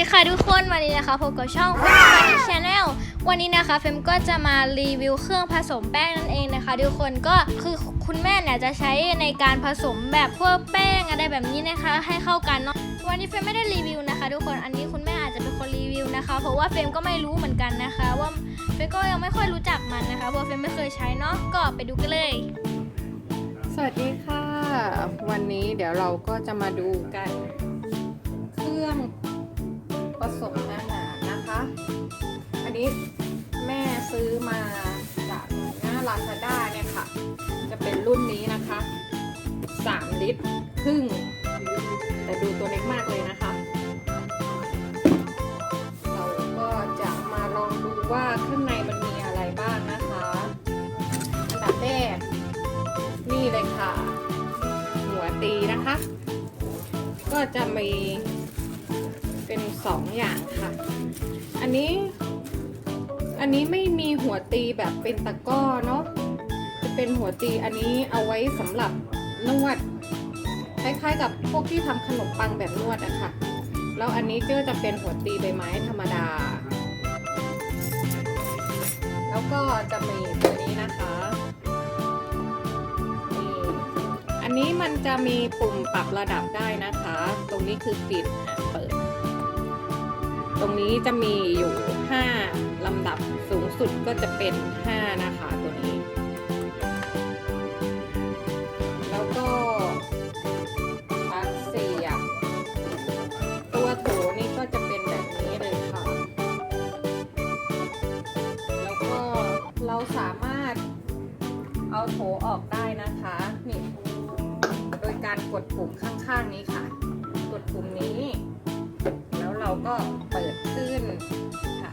ีค่ะทุกคนวันนี้นะคะพบกับช่องฟ้าชาแนลวันนี้นะคะเฟมก็จะมารีวิวเครื่องผสมแป้งนั่นเองนะคะ ทุกคนก็คือคุณแม่เนี่ยจะใช้ในการผสมแบบพวกแป้งอะไรแบบนี้นะคะ ให้เข้ากันเนาะวันนี้เฟมไม่ได้รีวิวนะคะ ทุกคนอันนี้คุณแม่อาจจะเป็นคนรีวิวนะคะ เพราะว่าเฟมก็ไม่รู้เหมือนกันนะคะ ว่าเฟมก็ยังไม่ค่อยรู้จักมันนะคะเพราะเฟมไม่เคยใช้เนาะก็ไปดูกันเลย สวัสดีค่ะ วันนี้เดี๋ยวเราก็จะมาดูกัน เครื่อง ผสมอาหารนะคะ อันนี้แม่ซื้อมาจากหน้าลาซาด้าเนี่ยค่ะ จะเป็นรุ่นนี้นะคะ 3 ลิตรครึ่ง แต่ดูตัวเล็กมากเลยนะคะ เราก็จะมาลองดูว่าข้างในมันมีอะไรบ้างนะคะ อันดับแรก นี่เลยค่ะ หัวตีนะคะ ก็จะมี เป็นสองอย่างค่ะ อันนี้อันนี้ไม่มีหัวตีแบบเป็นตะก้อเนาะจะเป็นหัวตีอันนี้เอาไว้สำหรับนวดคล้ายๆ กับพวกที่ทำขนมปังแบบนวดอะค่ะ แล้วอันนี้ก็จะเป็นหัวตีใบไม้ธรรมดา แล้วก็จะมีตัวนี้นะคะนี่อันนี้มันจะมีปุ่มปรับระดับได้นะคะ ตรงนี้คือปิด ตรงนี้จะมีอยู่ 5 ลำดับสูงสุดก็จะเป็น 5 นะคะตัวนี้ แล้วก็ปักเสียบตัวโถนี่ก็จะเป็นแบบนี้เลยค่ะ แล้วก็เราสามารถเอาโถออกได้นะคะนี่โดยการกดปุ่มข้างๆนี้ค่ะ กดปุ่มนี้ เราก็เปิดขึ้นค่ะ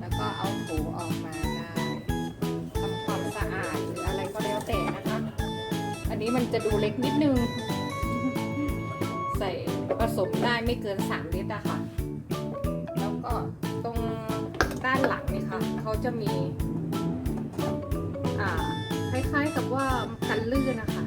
แล้วก็เอาโถออกมาได้ทำความสะอาดหรืออะไรก็แล้วแต่นะคะ อันนี้มันจะดูเล็กนิดนึง ใส่ผสมได้ไม่เกิน 3 ลิตรอะค่ะ แล้วก็ตรงด้านหลังนี่ค่ะเขาจะมี อ่า คล้ายๆกับว่ากันลื่นนะคะ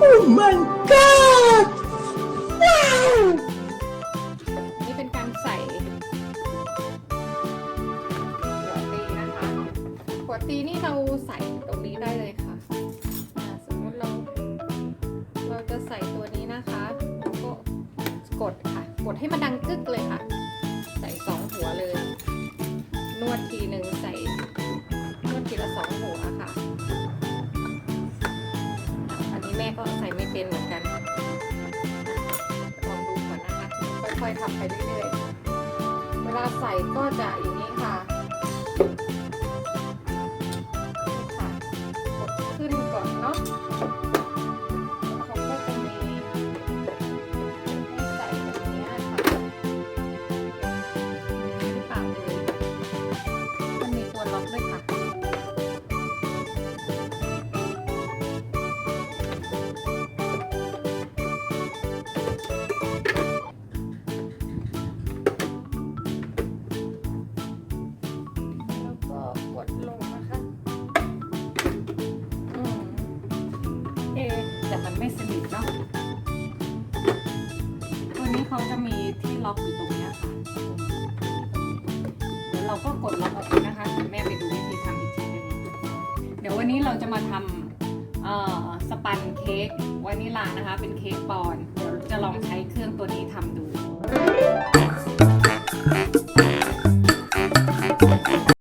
Oh my god! Wow! นี่เป็นการใส่หัวตีนะคะหัวตีนี่เราใส่ตรงนี้ได้เลยค่ะอ่าสมมติเรา เราจะใส่ตัวนี้นะคะแล้วก็กดค่ะ กดให้มันดังกึกเลยค่ะ ใส่สองหัวเลย นวดทีหนึ่งใส่ เป็นเหมือนกันลองดูก่อนนะคะ ค่อยๆทำไปเรื่อยๆ เวลาใส่ก็จะอย่างนี้ค่ะ แต่มันไม่สนิทเนาะตัวนี้เขาจะมีที่ล็อกอยู่ตรงนี้ค่ะเดี๋ยวเราก็กดล็อกออกไปนะคะแม่ไปดูวิธีทำอีกทีหนึงเดี๋ยววันนี้เราจะมาทำสปันเค้กวานิลานะคะ เป็นเค้กปอนเดี๋ยวจะลองใช้เครื่องตัวนี้ทำดู